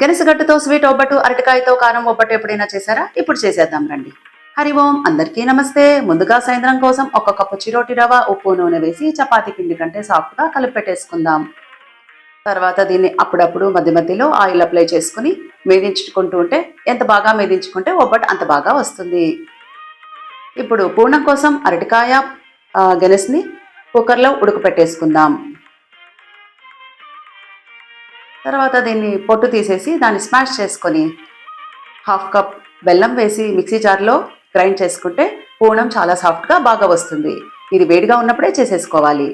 గెనసగడ్డతో sweet obbattu అరటికాయతో కారం ఒబ్బట్టు ఎప్పుడైనా చేశారా? ఇప్పుడు చేసేద్దాం రండి. హరి ఓం అందరికీ నమస్తే. ముందుగా సాయంత్రం కోసం ఒక కప్పు చిరోటి రవ్వ ఉప్పు నూనె వేసి చపాతీ పిండి కంటే సాఫ్ట్గా కలిపెట్టేసుకుందాం తర్వాత దీన్ని అప్పుడప్పుడు మధ్య మధ్యలో ఆయిల్ అప్లై చేసుకుని మేధించుకుంటూ ఉంటే ఎంత బాగా మేదించుకుంటే ఒబ్బట్టు అంత బాగా వస్తుంది. ఇప్పుడు పూర్ణం కోసం అరటికాయ గెనెస్ని కుక్కర్లో ఉడకపెట్టేసుకుందాం. తర్వాత దీన్ని పొట్టు తీసేసి దాన్ని స్మాష్ చేసుకొని హాఫ్ కప్ బెల్లం వేసి మిక్సీ జార్లో గ్రైండ్ చేసుకుంటే పూర్ణం చాలా సాఫ్ట్గా బాగా వస్తుంది. ఇది వేడిగా ఉన్నప్పుడే చేసేసుకోవాలి.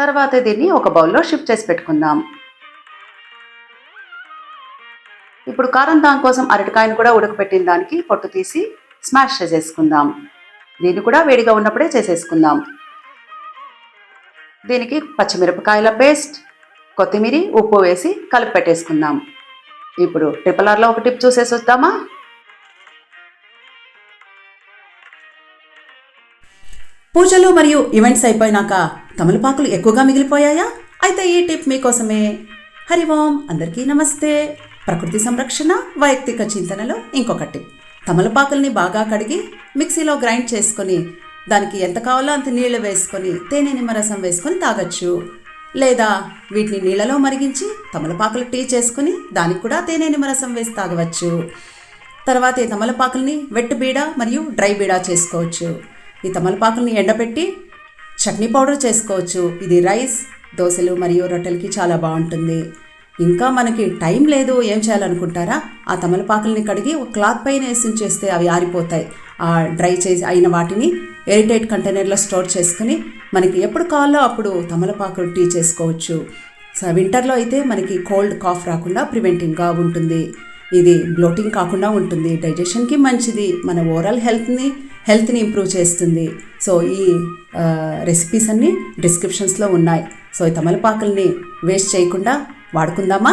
తర్వాత దీన్ని ఒక బౌల్లో షిఫ్ట్ చేసి పెట్టుకుందాం. ఇప్పుడు కారం దాని కోసం అరటికాయను కూడా ఉడకపెట్టిన దానికి పొట్టు తీసి స్మాష్ చేసేసుకుందాం. దీన్ని కూడా వేడిగా ఉన్నప్పుడే చేసేసుకుందాం. దీనికి పచ్చిమిరపకాయల పేస్ట్ కొత్తిమీర ఉప్పు వేసి కలిపి పెట్టేసుకుందాం. ఇప్పుడు ట్రిపుల్ ఆర్లో ఒక టిప్ చూసేసి వద్దామా పూజలు మరియు ఈవెంట్స్ అయిపోయినాక తమలపాకులు ఎక్కువగా మిగిలిపోయాయా? అయితే ఈ టిప్ మీకోసమే. హరి ఓం అందరికీ నమస్తే. ప్రకృతి సంరక్షణ వైయక్తిక చింతనలో ఇంకొక టిప్. తమలపాకుల్ని బాగా కడిగి మిక్సీలో గ్రైండ్ చేసుకొని దానికి ఎంత కావాలో అంత నీళ్ళు వేసుకొని తేనె నిమ్మరసం వేసుకొని తాగొచ్చు. లేదా వీటిని నీళ్ళలో మరిగించి తమలపాకులు టీ చేసుకుని దానికి కూడా తేనె నిమ్మరసం వేసి తాగవచ్చు. తర్వాత ఈ తమలపాకుల్ని వెట్ బీడ మరియు డ్రై బీడ చేసుకోవచ్చు. ఈ తమలపాకుల్ని ఎండబెట్టి చట్నీ పౌడర్ చేసుకోవచ్చు. ఇది రైస్ దోశలు మరియు రొట్టెలకి చాలా బాగుంటుంది. ఇంకా మనకి టైం లేదు. ఏం చేయాలనుకుంటారా? ఆ తమలపాకుల్ని కడిగి ఒక క్లాత్ పైన వేసి చేస్తే అవి ఆరిపోతాయి. డ్రై చేసి అయిన వాటిని ఎయిర్టైట్ కంటైనర్లో స్టోర్ చేసుకుని మనకి ఎప్పుడు కావాలో అప్పుడు తమలపాకులు టీ చేసుకోవచ్చు. సో వింటర్లో అయితే మనకి కోల్డ్ కాఫ్ రాకుండా ప్రివెంటింగ్గా ఉంటుంది. ఇది బ్లోటింగ్ కాకుండా ఉంటుంది. డైజెషన్కి మంచిది. మన ఓవరాల్ హెల్త్ని హెల్త్ని ఇంప్రూవ్ చేస్తుంది. సో ఈ రెసిపీస్ అన్నీ డిస్క్రిప్షన్స్లో ఉన్నాయి. సో ఈ తమలపాకుల్ని వేస్ట్ చేయకుండా వాడుకుందామా?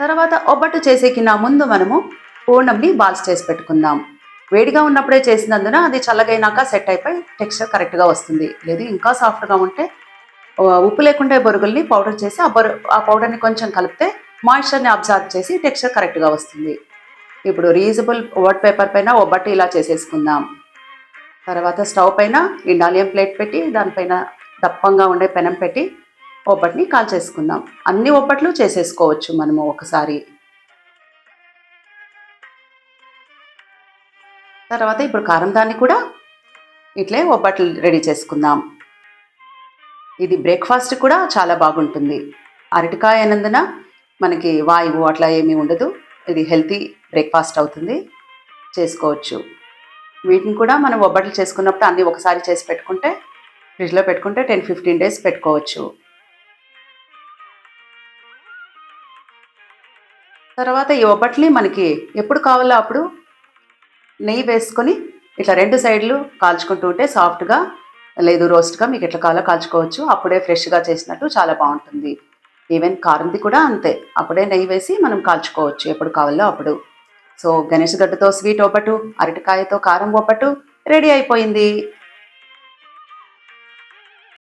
తర్వాత ఒబ్బట్టు చేసేకి నా ముందు మనము పూర్ణంని బాల్స్ చేసి పెట్టుకుందాం. వేడిగా ఉన్నప్పుడే చేసినందున అది చల్లగైనాక సెట్ అయిపోయి టెక్స్చర్ కరెక్ట్గా వస్తుంది. లేదు ఇంకా సాఫ్ట్గా ఉంటే ఉప్పు లేకుండా బొరుగుల్ని పౌడర్ చేసి ఆ బొరు ఆ పౌడర్ని కొంచెం కలిపితే మాయిశ్చర్ని అబ్జర్వ్ చేసి టెక్స్చర్ కరెక్ట్గా వస్తుంది. ఇప్పుడు రీజబుల్ వాట్ పేపర్ పైన ఒబ్బట్టు ఇలా చేసేసుకుందాం. తర్వాత స్టవ్ పైన ఇండాలియం ప్లేట్ పెట్టి దానిపైన దప్పంగా ఉండే పెనం పెట్టి ఒబ్బట్ని కాల్చేసుకుందాం. అన్ని ఒబ్బట్లు చేసేసుకోవచ్చు మనము ఒకసారి. తర్వాత ఇప్పుడు కారం దాన్ని కూడా ఇట్లే ఒబ్బట్లు రెడీ చేసుకుందాం. ఇది బ్రేక్ఫాస్ట్ కూడా చాలా బాగుంటుంది. అరటికాయ అయినందున మనకి వాయువు అట్లా ఏమీ ఉండదు. ఇది హెల్తీ బ్రేక్ఫాస్ట్ అవుతుంది. చేసుకోవచ్చు. వీటిని కూడా మనం ఒబ్బట్లు చేసుకున్నప్పుడు అన్నీ ఒకసారి చేసి పెట్టుకుంటే ఫ్రిడ్జ్లో పెట్టుకుంటే టెన్ ఫిఫ్టీన్ డేస్ పెట్టుకోవచ్చు. తర్వాత ఈ ఒబ్బట్ని మనకి ఎప్పుడు కావాలో అప్పుడు నెయ్యి వేసుకొని ఇట్లా రెండు సైడ్లు కాల్చుకుంటూ ఉంటే సాఫ్ట్గా లేదు రోస్ట్గా మీకు ఎట్లా కాలో కాల్చుకోవచ్చు. అప్పుడే ఫ్రెష్గా చేసినట్టు చాలా బాగుంటుంది. ఈవెన్ కారంది కూడా అంతే. అప్పుడే నెయ్యి వేసి మనం కాల్చుకోవచ్చు. ఎప్పుడు కావాలో అప్పుడు. సో గణేష్ గడ్డతో స్వీట్ ఒబ్బట్టు అరటికాయతో కారం ఒబ్బట్టు రెడీ అయిపోయింది.